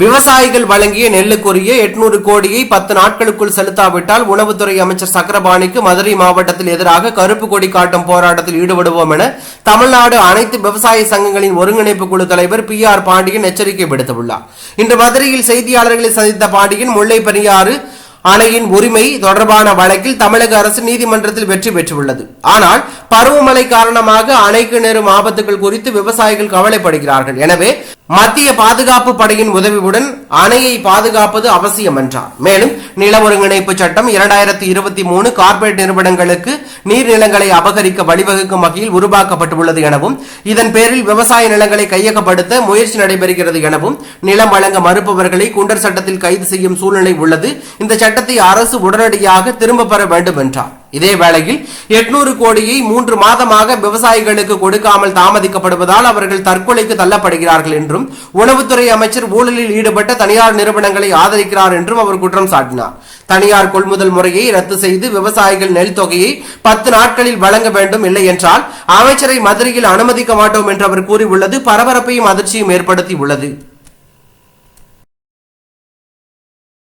விவசாயிகள் வழங்கிய நெல்லுக்குரிய எட்நூறு கோடியை பத்து நாட்களுக்குள் செலுத்தாவிட்டால் உணவுத்துறை அமைச்சர் சக்கரபாணிக்கு மதுரை மாவட்டத்தில் எதிராக கருப்பு கொடி காட்டும் போராட்டத்தில் ஈடுபடுவோம் என தமிழ்நாடு அனைத்து விவசாய சங்கங்களின் ஒருங்கிணைப்பு குழு தலைவர் பி ஆர் பாண்டியன் எச்சரிக்கை விடுத்துள்ளார். இன்று மதுரையில் செய்தியாளர்களை சந்தித்த பாண்டியன் முல்லை பெரியாறு அணையின் உரிமை தொடர்பான வழக்கில் தமிழக அரசு நீதிமன்றத்தில் வெற்றி பெற்றுள்ளது. ஆனால் பருவமழை காரணமாக அணைக்கு நேரும் ஆபத்துகள் குறித்து விவசாயிகள் கவலைப்படுகிறார்கள். எனவே மத்திய பாதுகாப்பு படையின் உதவியுடன் அணையை பாதுகாப்பது அவசியம் என்றார். மேலும் நில ஒருங்கிணைப்பு சட்டம் இரண்டாயிரத்தி இருபத்தி மூணு கார்ப்பரேட் நிறுவனங்களுக்கு நீர்நிலங்களை அபகரிக்க வழிவகுக்கும் வகையில் உருவாக்கப்பட்டுள்ளது எனவும் இதன் பேரில் விவசாய நிலங்களை கையகப்படுத்த முயற்சி நடைபெறுகிறது எனவும் நிலம் வழங்க மறுப்பவர்களை குண்டர் சட்டத்தில் கைது செய்யும் சூழ்நிலை உள்ளது. இந்த சட்டத்தை அரசு உடனடியாக திரும்ப பெற வேண்டும் என்றார். இதே வேளையில் எட்நூறு கோடியை மூன்று மாதமாக விவசாயிகளுக்கு கொடுக்காமல் தாமதிக்கப்படுவதால் அவர்கள் தற்கொலைக்கு தள்ளப்படுகிறார்கள் என்றும் உணவுத்துறை அமைச்சர் ஊழலில் ஈடுபட்ட தனியார் நிறுவனங்களை ஆதரிக்கிறார் என்றும் அவர் குற்றம் சாட்டினார். தனியார் கொள்முதல் முறையை ரத்து செய்து விவசாயிகள் நெல் தொகையை பத்து நாட்களில் வழங்க வேண்டும் இல்லை என்றால் அமைச்சரை மதுரையில் அனுமதிக்க மாட்டோம் என்று அவர் கூறியுள்ளது பரபரப்பையும் அதிர்ச்சியும் ஏற்படுத்தி உள்ளது